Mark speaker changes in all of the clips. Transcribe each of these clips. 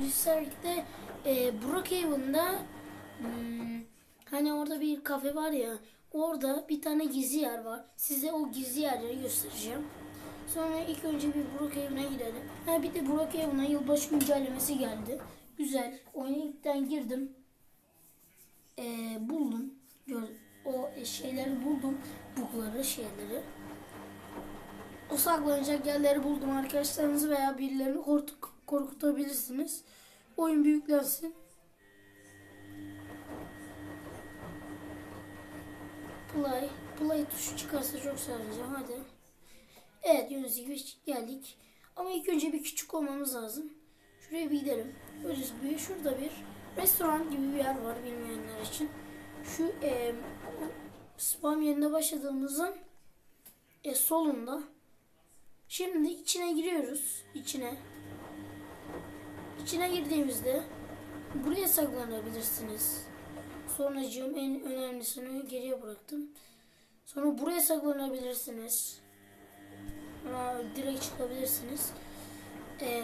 Speaker 1: Biz servikte e, Brookhaven'da hmm, hani orada bir kafe var ya orada bir tane gizli yer var. Size o gizli yerleri göstereceğim. Sonra ilk önce bir Brookhaven'a gidelim. Ha bir de Brookhaven'a yılbaşı güncellemesi geldi. Güzel. Oyuna ilkten girdim. E, buldum. Gör- o şeyleri buldum. Bugları şeyleri. O saklanacak yerleri buldum. Arkadaşlarınızı veya birilerini kork- korkutabilirsiniz. Oyun büyüklensin. Play. Play tuşu çıkarsa çok saracağım. Hadi. Evet Yunus gibi geldik. Ama ilk önce bir küçük olmamız lazım. Şuraya bir gidelim. Böyle bir şurada bir restoran gibi bir yer var bilmeyenler için. Şu e, spam yerine başladığımızın e, solunda. Şimdi içine giriyoruz. İçine. İçine girdiğimizde buraya saklanabilirsiniz. Sonracığım en önemlisini geriye bıraktım. Sonra buraya saklanabilirsiniz. Ama direkt çıkabilirsiniz. Ee,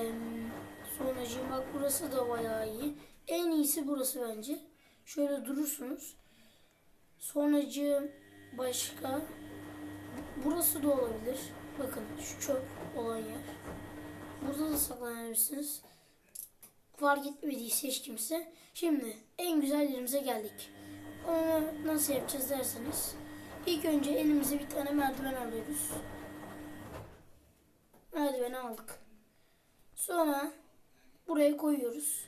Speaker 1: sonracığım bak burası da bayağı iyi. En iyisi burası bence. Şöyle durursunuz. Sonracığım başka. Burası da olabilir. Bakın şu çöp olan yer. Burada da saklanabilirsiniz. Fark etmediyse hiç kimse. Şimdi en güzel yerimize geldik. Onu nasıl yapacağız derseniz. İlk önce elimize bir tane merdiven alıyoruz. Merdiveni aldık. Sonra buraya koyuyoruz.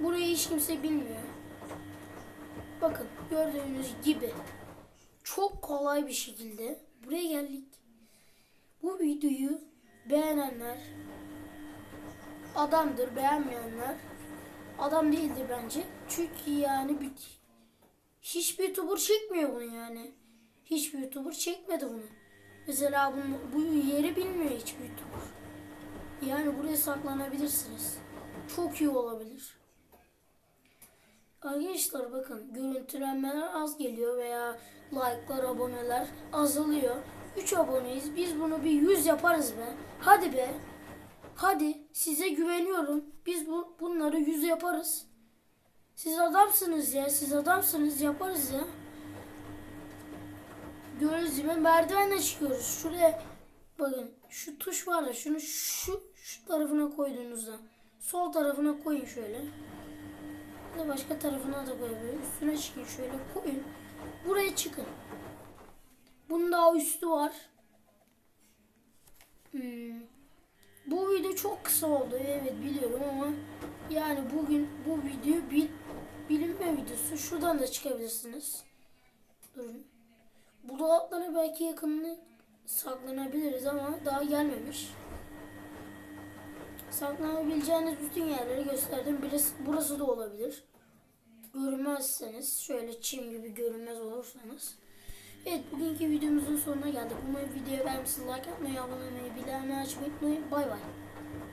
Speaker 1: Burayı hiç kimse bilmiyor. Bakın gördüğünüz gibi çok kolay bir şekilde buraya geldik. Bu videoyu beğenenler adamdır, beğenmeyenler adam değildir bence. Çünkü yani bir, hiçbir YouTuber çekmiyor bunu yani. Hiçbir YouTuber çekmedi bunu. Mesela bunu, bu yeri bilmiyor hiçbir YouTuber. Yani buraya saklanabilirsiniz. Çok iyi olabilir. Arkadaşlar bakın görüntülenmeler az geliyor veya like'lar, aboneler azalıyor. 3 aboneyiz. Biz bunu bir 100 yaparız be. Hadi be. Hadi size güveniyorum. Biz bu, bunları 100 yaparız. Siz adamsınız ya. Siz adamsınız yaparız ya. Gördüğünüz gibi merdivenle çıkıyoruz. Şuraya bakın şu tuş var ya şunu şu şu tarafına koyduğunuzda sol tarafına koyun şöyle. De başka tarafına da koyabilir. Üstüne çıkın şöyle koyun. Buraya çıkın. Bunun daha üstü var. Hmm. Bu video çok kısa oldu evet biliyorum ama yani bugün bu video bil, bilinme videosu. Şuradan da çıkabilirsiniz. Durun. Bu dolaplara belki yakınını saklanabiliriz ama daha gelmemiş. Saklanabileceğiniz bütün yerleri gösterdim. Birisi, burası da olabilir. Görünmezseniz, şöyle çim gibi görünmez olursanız. Evet, bugünkü videomuzun sonuna geldik. Umarım videoyu beğenmişsiniz. Like atmayı, abone olmayı, bildirimleri açmayı unutmayın. Bay bay.